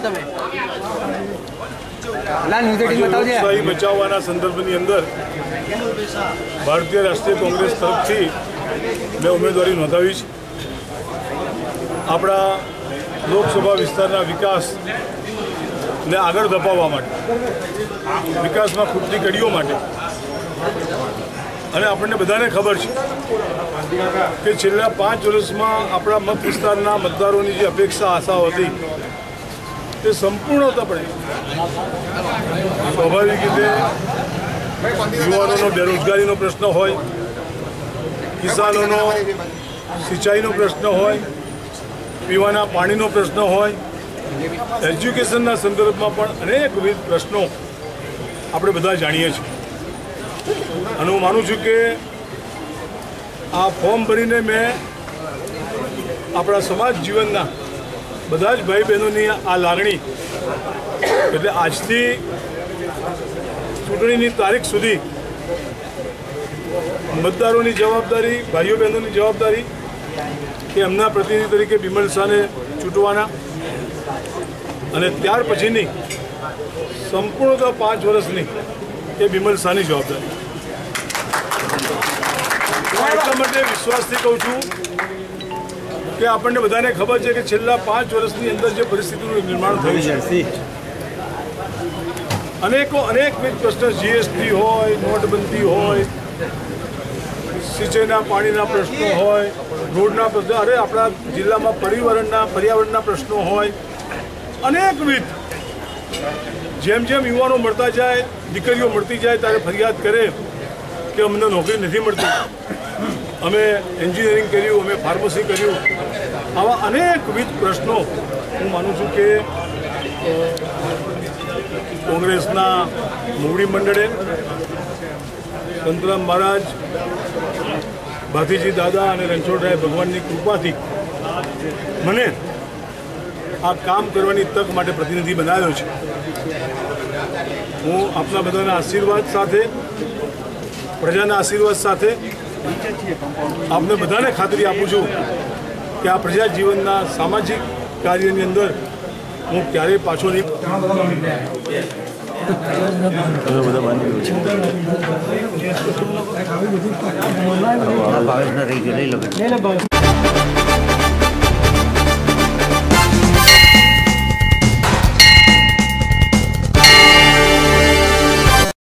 તમે? લોકશાહી બચાવવાના સંદર્ભની અંદર ભારતીય રાષ્ટ્રીય કોંગ્રેસ તરફથી મેં ઉમેદવારી નોંધાવી છે આપણા લોકસભા વિસ્તારના વિકાસને આગળ ધપાવવા માટે વિકાસમાં ખૂટતી કડીઓ માટે. અને આપણને બધાને ખબર છે કે છેલ્લા પાંચ વર્ષમાં આપણા મત વિસ્તારના મતદારોની જે અપેક્ષા આશાઓ હતી તે સંપૂર્ણતાપણે સ્વાભાવિક રીતે યુવાનોનો બેરોજગારીનો પ્રશ્ન હોય, કિસાનોનો સિંચાઈનો પ્રશ્ન હોય, પીવાના પાણીનો પ્રશ્ન હોય, એજ્યુકેશનના સંદર્ભમાં પણ અનેકવિધ પ્રશ્નો આપણે બધા જાણીએ છીએ. અને હું માનું છું કે આ ફોર્મ ભરીને મેં આપણા સમાજ જીવનના બધા જ ભાઈ બહેનોની આ લાગણી એટલે આજથી ચૂંટણીની તારીખ સુધી મતદારોની જવાબદારી, ભાઈઓ બહેનોની જવાબદારી કે એમના પ્રતિનિધિ તરીકે બિમલ શાહને ચૂંટવાના. અને ત્યાર પછીની સંપૂર્ણતા પાંચ વર્ષની એ બિમલ શાહની જવાબદારી. એટલા માટે વિશ્વાસથી કહું છું કે આપણને બધાને ખબર છે કે છેલ્લા પાંચ વર્ષની અંદર જે પરિસ્થિતિનું નિર્માણ થયું છે. અનેકો અનેકવિધ પ્રશ્ન જીએસટી હોય નોટબંધી હોય સિંચાઈના પાણીના પ્રશ્નો હોય રોડના પ્રશ્નો અરે આપણા જિલ્લામાં પર્યાવરણના પર્યાવરણના પ્રશ્નો હોય. અનેકવિધ જેમ જેમ યુવાનો મળતા જાય દીકરીઓ મળતી જાય ત્યારે ફરિયાદ કરે કે અમને નોકરી નથી મળતી. અમે એન્જિનિયરિંગ કર્યું, અમે ફાર્મસી કર્યું. આવા અનેકવિધ પ્રશ્નો હું માનું છું કે કોંગ્રેસના મોવડી મંડળે સંતરામ મહારાજ ભાતીજી દાદા અને રણછોડરાય ભગવાનની કૃપાથી મને આ કામ કરવાની તક માટે પ્રતિનિધિ બનાવ્યો છે. હું આપના બધાના આશીર્વાદ સાથે, પ્રજાના આશીર્વાદ સાથે આપને બધાને ખાતરી આપું છું કે આ પ્રજા જીવનના સામાજિક કાર્યની અંદર હું ક્યારેય પાછો નહીં ભાવેશને રહી ગયો લઈ લો.